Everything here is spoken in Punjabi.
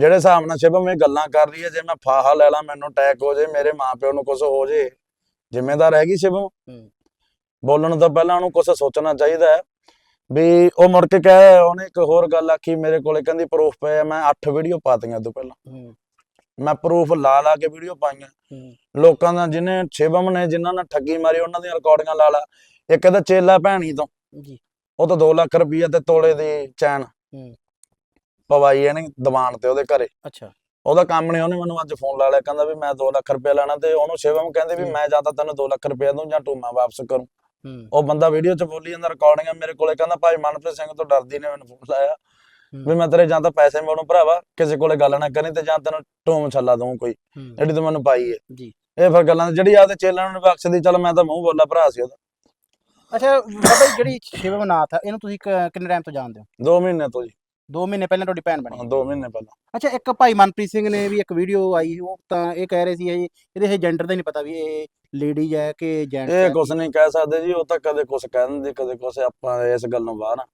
ਜਿਹੜੇ ਹਿਸਾਬ ਨਾਲ ਸ਼ਿਵਮ ਇਹ ਗੱਲਾਂ ਕਰ ਰਹੀ ਹੈ ਜੇ ਮੈਂ ਫਾਹਾ ਲੈ ਲਾਂ ਮੈਨੂੰ ਅਟੈਕ ਹੋ ਜੇ ਮੇਰੇ ਮਾਪਿਓ ਨੂੰ ਕੁਝ ਹੋ ਜੇ ਜ਼ਿੰਮੇਦਾਰ ਹੈਗੀ ਸ਼ਿਵਮ? ਬੋਲਣ ਤੋਂ ਪਹਿਲਾਂ ਉਹਨੂੰ ਕੁਝ ਸੋਚਣਾ ਚਾਹੀਦਾ ਹੈ। ਵੀ ਉਹ ਮੁੜ ਕੇ ਕਹੇ ਉਹਨੇ ਇੱਕ ਹੋਰ ਗੱਲ ਆਖੀ ਮੇਰੇ ਕੋਲੇ ਕਹਿੰਦੀ ਪ੍ਰੂਫ ਪਏ ਆ ਮੈਂ 8 ਵੀਡੀਓ ਪਾਤੀਆਂ ਤੋਂ ਪਹਿਲਾਂ। ਮੈਂ ਪ੍ਰੂਫ ਲਾ ਲਾ ਕੇ ਵੀਡੀਓ ਪਾਈਆਂ। ਲੋਕਾਂ ਦਾ ਜਿਹਨੇ ਸ਼ਿਵਮ ਨੇ ਜਿਨ੍ਹਾਂ ਨਾਲ ਠੱਗੀ ਮਾਰੀ ਉਹਨਾਂ ਦੀਆਂ ਰਿਕਾਰਡਿੰਗਾਂ ਲਾ ਲਾ। ਇੱਕ ਇਹਦਾ ਚੇਲਾ ਭੈਣੀ ਤੋਂ। ਜੀ। ਉਹ ਤਾਂ 2 ਲੱਖ ਰੁਪਈਆ ਤੇ ਤੋਲੇ ਦੀ ਚੈਨ। ਪਵਾਈ ਇਹਨੇ ਦੀਵਾਨ ਤੇ ਉਹਦੇ ਘਰੇ। ਅੱਛਾ। ਉਹਦਾ ਕੰਮ ਨਹੀਂ ਉਹਨੇ ਮੈਨੂੰ ਅੱਜ ਫੋਨ ਲਾ ਲਿਆ ਕਹਿੰਦਾ ਵੀ ਮੈਂ 2 ਲੱਖ ਰੁਪਏ ਲੈਣਾ ਤੇ ਉਹਨੂੰ ਸ਼ਿਵਮ ਕਹਿੰਦੇ ਵੀ। ਮੈਂ ਜਾਂ ਤਾਂ ਤੈਨੂੰ 2 ਲੱਖ ਰੁਪਏ ਦੂੰ ਜਾਂ ਟੂਮਾ ਵਾਪਸ ਕਰੂੰ। ਉਹ ਬੰਦਾ ਵੀਡੀਓ 'ਚ ਬੋਲੀ ਜਾਂਦਾ ਰਿਕਾਰਡਿੰਗ ਮੇਰੇ ਕੋਲੇ ਕਹਿੰਦਾ ਭਾਈ ਮਨਪ੍ਰੀਤ ਸਿੰਘ ਤੋਂ ਡਰਦੀ ਨੇ ਮੈਨੂੰ ਫੋਨ ਲਾਇਆ। ਵੀ ਮੈਂ ਤੇਰੇ ਜਾਂ ਤਾਂ ਪੈਸੇ ਮੋੜੂ ਭਰਾਵਾ ਕਿਸੇ ਕੋਲੇ ਗੱਲ ਨਾ ਕਰੀ ਤੇ ਜਾਂ ਤੈਨੂੰ ਟੂਮ ਛੱਲਾ ਦਊਂ ਕੋਈ ਜਿਹੜੀ ਤੂੰ ਮੈਨੂੰ ਪਾਈ ਹੈ ਜੀ। ਇਹ ਫਿਰ ਗੱਲਾਂ ਜਿਹੜੀ ਆਪਦੇ ਚੇਲਾਂ ਨੂੰ ਬਖਸ਼ਦੀ ਚੱਲ ਮੈਂ ਤਾਂ ਮੂੰਹ ਬੋਲਾ ਭਰਾ ਸੀ ਉਹਦਾ। ਅੱਛਾ ਬਾਬਾ ਜਿਹੜੀ ਸ਼ਿਵਮ ਨਾਥ ਆ ਇਹਨੂੰ ਤੁਸੀਂ ਕਿੰਨੇ ਟਾਈਮ ਤੋਂ ਜਾਣਦੇ ਹੋ? 2 ਮਹੀਨੇ ਤੋਂ ਜੀ। 2 ਮਹੀਨੇ ਪਹਿਲਾਂ ਤੁਹਾਡੀ ਭੈਣ ਬਣੀ 2 ਮਹੀਨੇ ਪਹਿਲਾਂ। ਅੱਛਾ ਇੱਕ ਭਾਈ ਮਨਪ੍ਰੀਤ ਸਿੰਘ ਨੇ ਵੀ ਇੱਕ ਵੀਡੀਓ ਆਈ ਉਹ ਤਾਂ ਇਹ ਕਹਿ ਰਹੇ ਸੀ ਇਹ ਇਹਦੇ ਜੈਂਡਰ ਦਾ ਨਹੀਂ ਪਤਾ ਵੀ ਇਹ ਲੇਡੀ ਹੈ ਕਿ ਜੈਂਟਸ ਇਹ ਕੁਛ ਨਹੀਂ ਕਹਿ ਸਕਦੇ ਜੀ ਉਹ ਤਾਂ ਕਦੇ ਕੁਛ ਕਹਿ ਦਿੰਦੇ ਕਦੇ ਕੁਛ ਆਪਾਂ ਇਸ ਗੱਲ ਨੂੰ ਬਾਹਰ ਆ।